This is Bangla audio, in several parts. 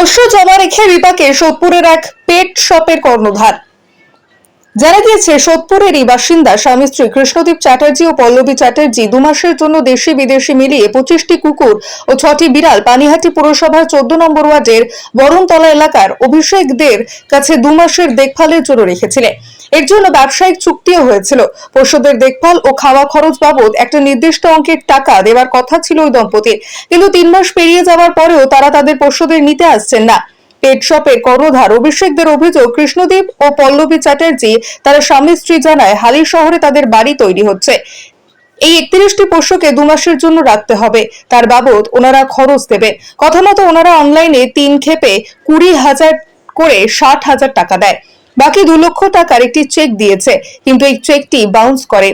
পোষ্য জমা রেখে বিপাকে সোদপুরের এক পেট শপের কর্ণধার। জানা গিয়েছে, সোদপুরেরই বাসিন্দা স্বামী স্ত্রী কৃষ্ণদীপ চ্যাটার্জি ও পল্লবী চ্যাটার্জি দু মাসের জন্য দেশি বিদেশি মিলিয়ে পঁচিশটি কুকুর ও ছটি বিড়াল পানিহাটি পুরসভার চোদ্দ নম্বর ওয়ার্ডের বরণতলা এলাকার অভিষেকদের কাছে দু মাসের দেখভালের জন্য রেখেছিলেন। এর জন্য ব্যবসায়িক চুক্তিও হয়েছিল। পশুদের দেখভাল ও খাওয়া খরচ বাবদ একটা নির্দিষ্ট অঙ্কের টাকা দেওয়ার কথা ছিল ওই দম্পতির। কিন্তু তিন মাস পেরিয়ে যাওয়ার পরেও তারা তাদের পশুদের নিতে আসছেন না। পেট শপের কর্ণধার অভিষেকদের অভিযোগ, কৃষ্ণদীপ ও পল্লবী চ্যাটার্জি তারা স্বামী স্ত্রী জানায় হালি শহরে তাদের বাড়ি তৈরি হচ্ছে। এই একত্রিশটি পোষ্যকে দু মাসের জন্য রাখতে হবে। তার বাবদ ওনারা খরচ দেবে। কথা মতো ওনারা অনলাইনে তিন খেপে কুড়ি হাজার করে ষাট হাজার টাকা দেয়। বাকি দু লক্ষ টাকার একটি চেক দিয়েছে কিন্তু এই চেকটি বাউন্স করে।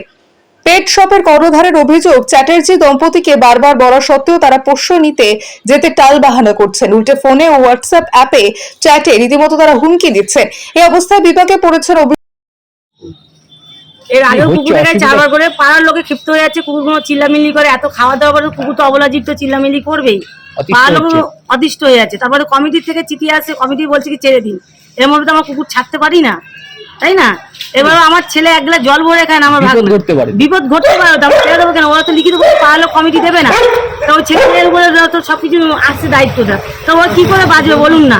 পেট শপের কর্ণধারের অভিযোগ চ্যাটার্জি দম্পতিকে বারবার বলা সত্ত্বেও তারা পোষ্য নিতে যেতে টাল বাহানা করছেন। উল্টে ফোনে ও হোয়াটসঅ্যাপ অ্যাপে চ্যাটে রীতিমতো তারা হুমকি দিচ্ছেন। এই অবস্থায় বিপাকে পড়েছেন এর হচ্ছে? কুকুরের? চারবার করে পাড়ার লোকে ক্ষিপ্ত হয়ে যাচ্ছে কুকুরগুলো চিল্লামিল্লি করে এত খাওয়া দাওয়া করে কুকুর তো অবলাজিত তো চিল্লামিল্লি করবেই। পাড়ার লোক। অতিষ্ঠ হয়ে যাচ্ছে। তারপরে কমিটির থেকে চিঠি আসছে কমিটি বলছে কি ছেড়ে দিন। এর মধ্যে তো আমার কুকুর ছাড়তে পারি না তাই না? এবার আমার ছেলে এক গ্লাস জল ভরে খায় না আমার বিপদ ঘটতে পারে। বিপদ ঘটতে পারে তো আমরা দেবো কেন ওরা তো লিখিত পাড়ার কমিটি দেবে না। তো ওই ছেলেদের উপরে তো সবকিছু আসছে দায়িত্বটা। তো ওরা কি করে বাঁচবে বলুন না?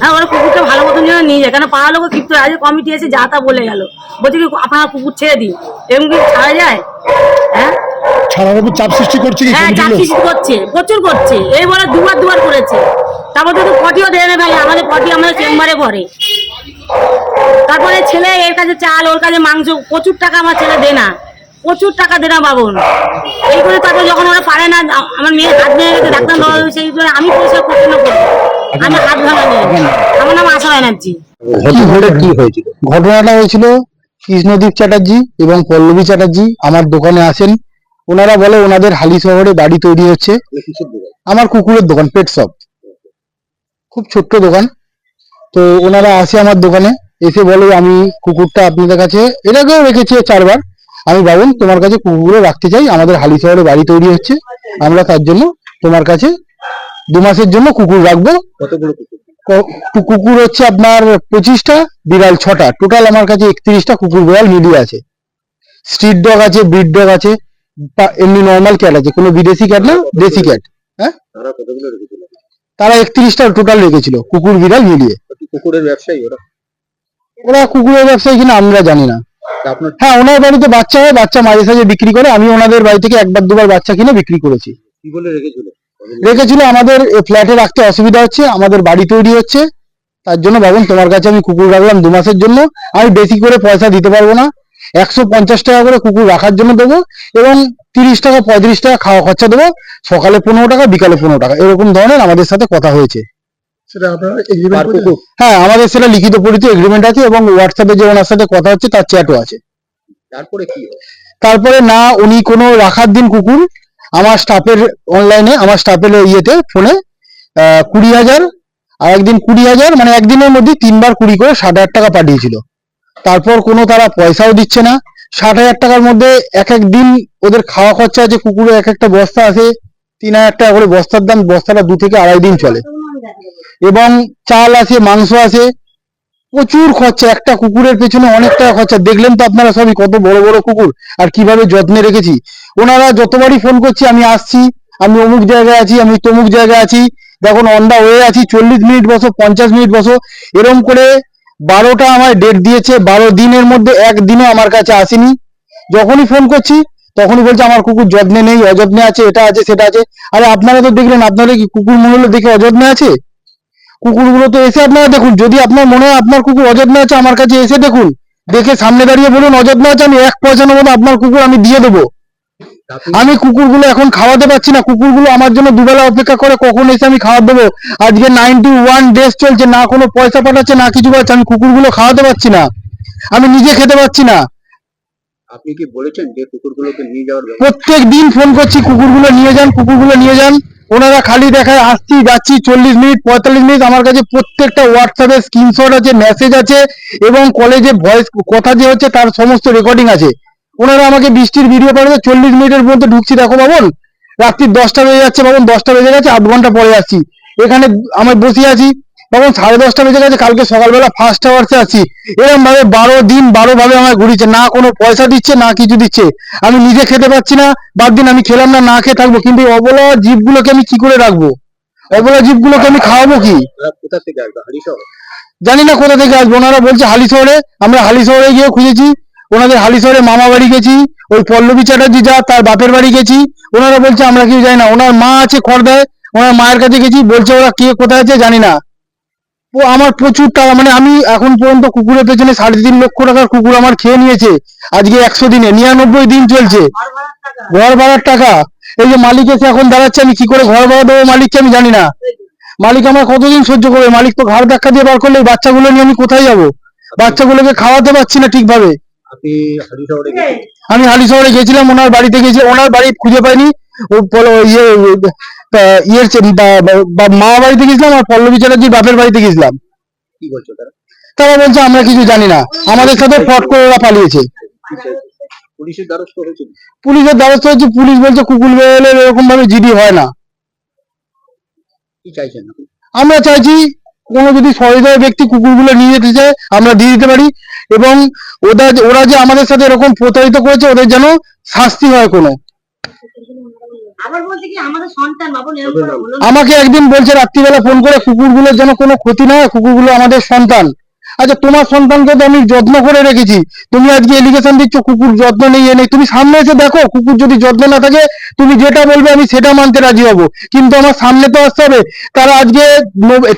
হ্যাঁ ওরা কুকুরটা ভালো মতন যেন নিয়ে যায় কেন পাড়ার লোক ক্ষিপ্ত আজ কমিটি এসে যা তা বলে গেল। বলছে কি আপনারা কুকুর ছেড়ে দিন এরকম কি ছাড়া যায়? হ্যাঁ? ছাড়ার উপর চাপ সৃষ্টি করছে হ্যাঁ চাপ সৃষ্টি করছে প্রচুর করছে এই বলে দুবার দুবার করেছে। তারপর তো পটিও দেয় না ভাই আমাদের পটি আমাদের চেম্বারে পড়ে তারপরে ছেলে এর কাছে চাল ওর কাছে মাংস প্রচুর টাকা আমার ছেলে দে না। প্রচুর টাকা দে না বাবুন। এই করে তারপর যখন ওরা পারে না আমার মেয়ে হাত ভেঙে গেছে ডাক্তার দেওয়া হয়েছে, সেই জন্য আমি পয়সা করতে না করি। আমি হাত ভাঙা আমার নাম আশা ব্যানার্জি। ঘটনাটা কি হয়েছিল? ঘটনাটা হয়েছিল কৃষ্ণদীপ চ্যাটার্জি এবং পল্লবী চ্যাটার্জি আমার দোকানে আসেন। ওনারা বলে ওনাদের হালি শহরে বাড়ি তৈরি হচ্ছে। আমার কুকুরের দোকান পেট শপ খুব ছোট্ট দোকান। তো ওনারা আসে আমার দোকানে এসে বলে আমি কুকুরটা আপনাদের কাছে এর আগেও রেখেছি চারবার। আমি বাবুন তোমার কাছে কুকুরগুলো রাখতে চাই। আমাদের হালি শহরে বাড়ি তৈরি হচ্ছে। আমরা তার জন্য তোমার কাছে দু মাসের জন্য কুকুর রাখব। কতগুলো কুকুর? কুকুর হচ্ছে আপনার পঁচিশটা বিড়াল ছটা। টোটাল আমার কাছে একত্রিশটা কুকুর বিড়াল মিলিয়ে আছে। স্ট্রিট ডগ আছে ব্রিড ডগ আছে এমনি নর্মাল ক্যাট আছে। কোনো বিদেশি ক্যাট না দেশি ক্যাট হ্যাঁ? তারা একত্রিশটা টোটাল রেখেছিল কুকুর বিড়াল মিলিয়ে। কুকুরের ব্যবসায়ী ওরা? ওরা কুকুরের ব্যবসায়ী কিনা আমরা জানি না। হ্যাঁ ওনার বাড়িতে বাচ্চা হয় বাচ্চা মাঝে সাঝে বিক্রি করে আমি ওনাদের বাড়ি থেকে একবার দুবার বাচ্চা কিনে বিক্রি করেছি। কি বলে রেখেছিল? রেখেছিল আমাদের ফ্ল্যাটে রাখতে অসুবিধা হচ্ছে আমাদের বাড়ি তৈরি হচ্ছে তার জন্য বাবুন তোমার কাছে আমি কুকুর রাখলাম দু মাসের জন্য আমি বেশি করে পয়সা দিতে পারব না একশো পঞ্চাশ টাকা করে কুকুর রাখার জন্য দেবো এবং তিরিশ টাকা পঁয়ত্রিশ টাকা খাওয়া খরচা দেবো। সকালে পনেরো টাকা বিকালে পনেরো টাকা। এরকম ধরনের আমাদের সাথে কথা হয়েছে। হ্যাঁ আমাদের সেটা লিখিত পরিচিত এগ্রিমেন্ট আছে এবং হোয়াটসঅ্যাপে যে ওনার সাথে কথা হচ্ছে তার চ্যাটও আছে। তারপরে কি? তারপরে না উনি কোনো রাখার দিন কুকুর আমার স্টাফের অনলাইনে আমার স্টাফের ইয়েতে ফোনে কুড়ি হাজার আর একদিন কুড়ি হাজার মানে একদিনের মধ্যে তিনবার কুড়ি করে ষাট হাজার টাকা পাঠিয়েছিল। তারপর কোনো তারা পয়সাও দিচ্ছে না। ষাট হাজার টাকার মধ্যে এক এক দিন ওদের খাওয়া খরচা আছে কুকুরের এক একটা বস্তা আছে, তিন হাজার টাকা করে বস্তার দাম, বস্তাটা দু থেকে আড়াই দিন চলে। এবং চাল আছে, মাংস আছে, প্রচুর খরচা, একটা কুকুরের পেছনে অনেক টাকা খরচা। দেখলেন তো আপনারা সবই কত বড় বড় কুকুর আর কীভাবে যত্নে রেখেছি। ওনারা যতবারই ফোন করছি, আমি আসছি, আমি অমুক জায়গায় আছি, আমি তমুক জায়গায় আছি, দেখুন অন্ডা হয়ে আছি, চল্লিশ মিনিট বসো, পঞ্চাশ মিনিট বসো, এরম করে বারোটা আমায় ডেট দিয়েছে, বারো দিনের মধ্যে একদিনও আমার কাছে আসেনি। যখনই ফোন করছি, তখনই বলছে আমার কুকুর যত্নে নেই, অযত্নে আছে, এটা আছে, সেটা আছে। আরে আপনারা তো দেখলেন আপনারা কি কুকুর হলো দেখে অযত্নে আছে? কুকুরগুলো তো এসে আপনারা দেখুন, যদি আপনার মনে হয় আপনার কুকুর অযত্নে আছে, আমার কাছে এসে দেখুন। দেখে সামনে দাঁড়িয়ে বলুন, অযত্নে আছে, আমি এক পয়সা নেব আপনার কুকুর আমি দিয়ে দেবো। আমি কুকুরগুলো এখন খাওয়াতে পারছি না। কুকুরগুলো আমার জন্য দুবেলা অপেক্ষা করে কখন এসে আমি খাওয়া দেবো? আজকে নাইনটি ওয়ান ডেজ চলছে না কোনো পয়সা পাঠাচ্ছে না কিছু পাচ্ছে আমি কুকুরগুলো খাওয়াতে পারছি না। আমি নিজে খেতে পারছি না। আপনি কি বলেছেন যে কুকুরগুলোকে নিয়ে যাওয়ার প্রত্যেক দিন ফোন করছি কুকুরগুলো নিয়ে যান কুকুরগুলো নিয়ে যান। ওনারা খালি দেখায় আসছি যাচ্ছি চল্লিশ মিনিট পঁয়তাল্লিশ মিনিট আমার কাছে প্রত্যেকটা হোয়াটসঅ্যাপে স্ক্রিনশট আছে মেসেজ আছে এবং কলেজে ভয়েস কথা যে হচ্ছে তার সমস্ত রেকর্ডিং আছে। ওনারা আমাকে বৃষ্টির ভিডিও পাঠাতে চল্লিশ মিনিটের মধ্যে ঢুকছি, দেখো বাবন। রাত্রি দশটা বেজে যাচ্ছে বাবন, দশটা বেজে গেছে, আধ ঘণ্টা পরে যাচ্ছি এখানে আমি বসে আছি তখন সাড়ে দশটা বেজে গেছে, কালকে সকালবেলা ফার্স্ট আওয়ার্সে আছি। এরকম ভাবে বারো দিন বারো ভাবে আমার ঘুরিয়েছে, না কোনো পয়সা দিচ্ছে, না কিছু দিচ্ছে। আমি নিজে খেতে পাচ্ছি না, বাদ দিন আমি খেলাম না না খেয়ে থাকব। কিন্তু অবলা জীবগুলোকে আমি কি করে রাখব? অবলা জীবগুলোকে আমি খাওয়াবো কি? জানি না কোথা থেকে আসব। ওনারা বলছে হালি শহরে আমরা হালি শহরে গিয়ে খুঁজেছি। ওনাদের হালি শহরে মামা বাড়ি গেছি, ওই পল্লবী চ্যাটার্জি যা, তার বাপের বাড়ি গেছি। ওনারা বলছে, আমরা কেউ জানি না। ওনার মা আছে খড়দায়, ওনার মায়ের কাছে গেছি, বলছে, ওরা কে, কোথায় আছে জানি না। ও আমার প্রচুর টাকা মানে আমি এখন পর্যন্ত কুকুরের পেছনে সাড়ে তিন লক্ষ টাকার কুকুর আমার খেয়ে নিয়েছে, আজকে একশো দিনে। নিরানব্বই দিন চলছে। ঘর ভাড়ার টাকা। এই যে মালিক এসে এখন দাঁড়াচ্ছে, আমি কি করে ঘর ভাড়া দেবো মালিককে আমি জানি না। মালিক আমার কতদিন সহ্য করবে? মালিক তো ঘাড় ধাক্কা দিয়ে বার করলে বাচ্চাগুলো নিয়ে আমি কোথায় যাব? বাচ্চাগুলোকে খাওয়াতে পারছি না ঠিকভাবে। আমি হালি শহরে গেছিলাম ওনার বাড়িতে গেছি ওনার বাড়ি খুঁজে পাইনি। ইয়ে ইয়ের মা বাড়িতে গেছিলাম আর পল্লবী চ্যাটার্জির বাপের বাড়িতে গেছিলাম। তারা? বলছে আমরা কিছু জানি না। আমাদের সাথে ফট করে ওরা পালিয়েছে। পুলিশের দ্বারস্থ হয়েছিল? পুলিশের দ্বারস্থ হচ্ছে পুলিশ বলছে কুকুর বেরোলে এরকম ভাবে জিডি হয় না। কি চাইছেন আমরা চাইছি কোনো যদি সহৃদয় ব্যক্তি কুকুরগুলো নিয়ে যেতে চায় আমরা দিয়ে দিতে পারি। এবং ওরা যে- ওরা যে আমাদের সাথে এরকম প্রতারিত করেছে ওদের যেন শাস্তি হয় কোনো। আমাকে একদিন বলছে রাত্রিবেলা ফোন করে কুকুরগুলোর যেন কোনো ক্ষতি না হয় কুকুরগুলো আমাদের সন্তান আচ্ছা তোমার সন্তানকে তো আমি যত্ন করে রেখেছি, তুমি আজকে এলিগেশন দিচ্ছ, কুকুর যত্ন নেই, এ নেই, তুমি সামনে এসে দেখো, কুকুর যদি যত্ন না থাকে, তুমি যেটা বলবে আমি সেটা মানতে রাজি হব। কিন্তু আমার সামনে তো আসতে হবে। তারা আজকে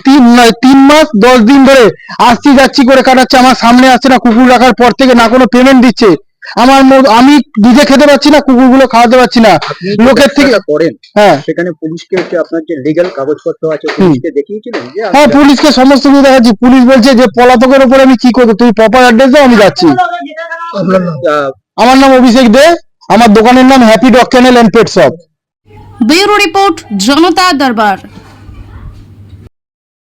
তিন তিন মাস, দশ দিন ধরে আসছি, যাচ্ছি করে কাটাচ্ছে আমার সামনে আসছে না, কুকুর রাখার পর থেকে না কোনো পেমেন্ট দিচ্ছে। আমার আমি নিজে খেতে পাচ্ছি না কুকুরগুলো খাওয়াতে পারছি না। লোকের থেকে করেন হ্যাঁ। সেখানে পুলিশকে হচ্ছে আপনার যে লিগ্যাল কাগজপত্র আছে পুলিশকে দেখিয়েছিলেন হ্যাঁ পুলিশকে সমস্ত কিছু দেখাচ্ছি। পুলিশ বলছে যে পলাতকের উপর আমি কি করব? তুই প্রপার অ্যাড্রেস দাও আমি যাচ্ছি। আমার নাম অভিষেক দে। আমার দোকানের নাম happy dog kennel and pet shop bureau report Janata Darbar.